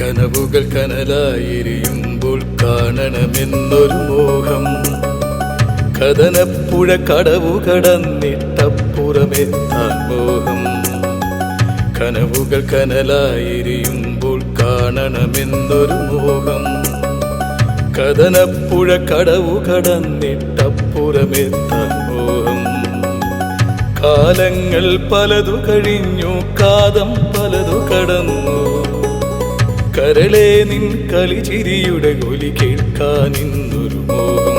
കനവുകൾ കനലായിരിയുമ്പോൾ കാണണമെന്നൊരു മോഹം. കഥനപ്പുഴ കടവു കടന്നിട്ടപ്പുറമെത്താൻ മോഹം കനവുകൾ കനലായിരിയുമ്പോൾ കാണണമെന്നൊരു മോഹം. കഥനപ്പുഴ കടവു കടന്നിട്ടപ്പുറമെത്താൻ മോഹം കാലങ്ങൾ പലതു കഴിഞ്ഞു കാതം പലതു കടന്നു. കരളെ നിൻ കളിചിരിയുടെ ഒലി കേൾക്കാൻ ഇന്നൊരു മോഹം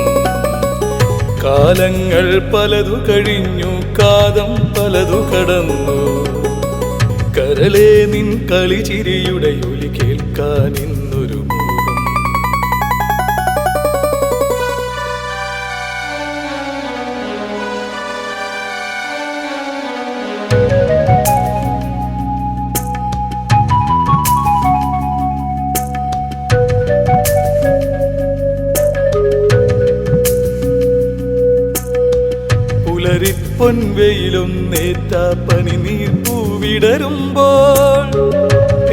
കാലങ്ങൾ പലതു കഴിഞ്ഞു കാതം പലതു കടന്നു. കരളെ നിൻ കളിചിരിയുടെ ഒലി കേൾക്കാൻ ഇന്നൊരു മോഹം പുലരിപ്പൊൻ വെയിലും നേറ്റ പനി നീർ പൂവിടരുമ്പോൾ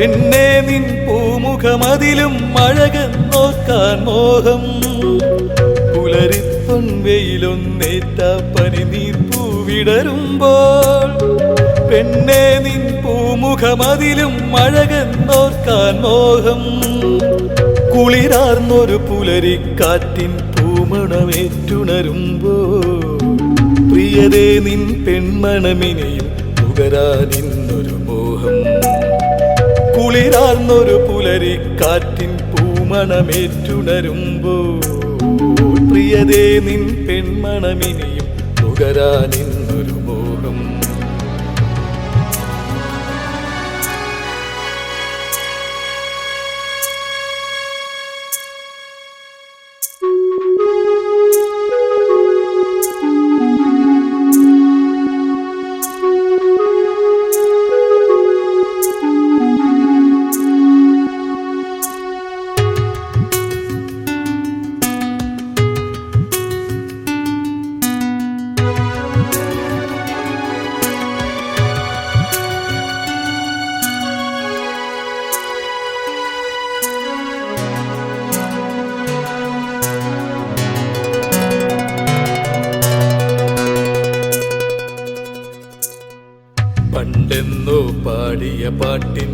എന്നെ നിൻ പൂമുഖമതിലും അഴകൻ നോക്കാൻ മോഹം. പുലരിപ്പൊൻ വെയിലും നേറ്റ പനി നീർ പൂവിടരുമ്പോൾ പെണ്ണെ നിൻ പൂമുഖമതിലും അഴകൻ നോക്കാൻ മോഹം. കുളിരാർന്നൊരു പുലരിക്കാറ്റിൻ പൂമണമേറ്റുണരുമ്പോ പ്രിയതേ നിൻ പെൺമണമിനെയും ഇന്നൊരു മോഹം. കുളിരാർന്നൊരു പുലരി കാറ്റിൻ പൂമണമേറ്റുണരുമ്പോ പ്രിയതേ നിൻ പെൺമണമിനെയും നുകരാനിന്നൊരു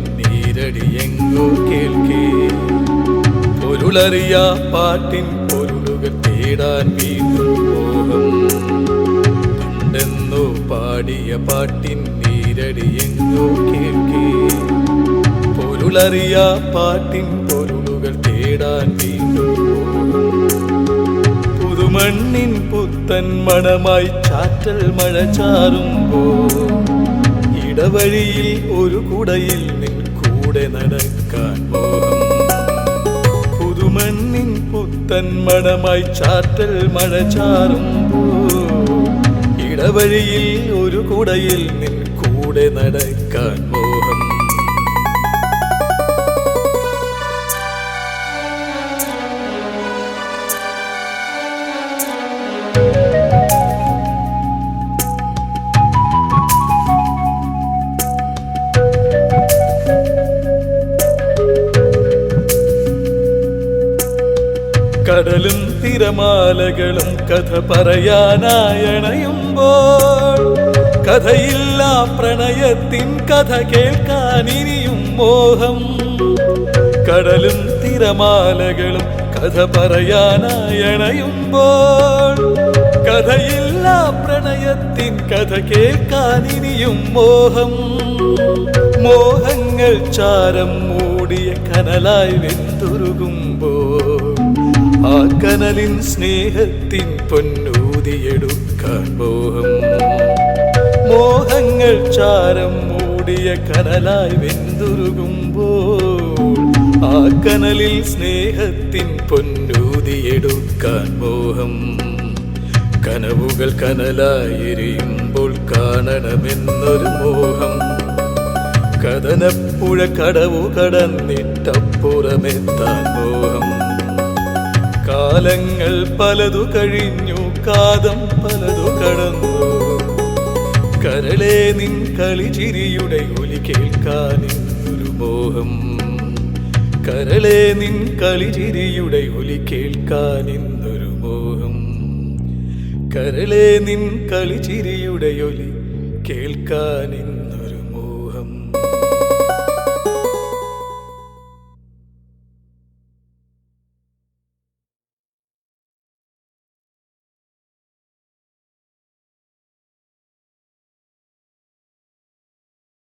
നീരടി കേൾക്കേ. പൊരുളറിയ പാട്ടിൻ പൊരുളുകൾ തേടാൻ വീണ്ടും പോകും. പണ്ടെന്നോ പാടിയ പാട്ടിൻ നീരടി കേൾക്കേ. പൊരുളറിയ പാട്ടിൻ പൊരുളുകൾ തേടാൻ വീണ്ടും പുതുമണ്ണിൻ പുത്തൻ മണമായി ചാറ്റൽ മഴ ചാറുമ്പോ ഇടവഴിയിൽ ഒരു കുടയിൽ നിൻ കൂടെ നടക്കാൻ പുതുമണ്ണിൻ പുത്തൻ മണമായി ചാറ്റൽ മഴ ചാറുമ്പോ ഇടവഴിയിൽ ഒരു കുടയിൽ നിൻ കൂടെ നടക്കാൻ കടലും തിരമാലകളും കഥ പറയാനായണയുമ്പോൾ കഥയില്ല പ്രണയത്തിൻ കഥ കേൾക്കാൻ ഇനിയും മോഹം. കടലും തിരമാലകളും കഥ പറയാനായണയുമ്പോൾ കഥയില്ല പ്രണയത്തിൻ കഥ കേൾക്കാൻ ഇനിയും മോഹം. മോഹങ്ങൾ ചാരം മൂടിയ കനലായി വെന്തുരുകുമ്പോൾ ആ കനലിൻ സ്നേഹത്തിൻ പൊന്നൂതിയെടുക്കാൻ മോഹം. മോഹങ്ങൾ ചാരം മൂടിയ കനലായി വെന്തുരുകുമ്പോൾ ആ കനലിൽ സ്നേഹത്തിൻ പൊന്നൂതിയെടുക്കാൻ മോഹം. കനവുകൾ കനലായിരിയുമ്പോൾ കാണണമെന്നൊരു മോഹം. കഥനപ്പുഴ കടവു കടന്നിട്ടപ്പുറമെത്താൻ മോഹം. കാലങ്ങൾ പലതു കഴിഞ്ഞു കാതം പലതു കടന്നു. കരളെ നിൻ കളിചിരിയുടെ ഒലി കേൾക്കാൻ ഒരു മോഹം. കരളെ നിൻ കളിചിരിയുടെ ഒലി കേൾക്കാൻ ഇന്നൊരു മോഹം. കരളെ നിൻ കളിചിരിയുടെ ഒലി കേൾക്കാൻ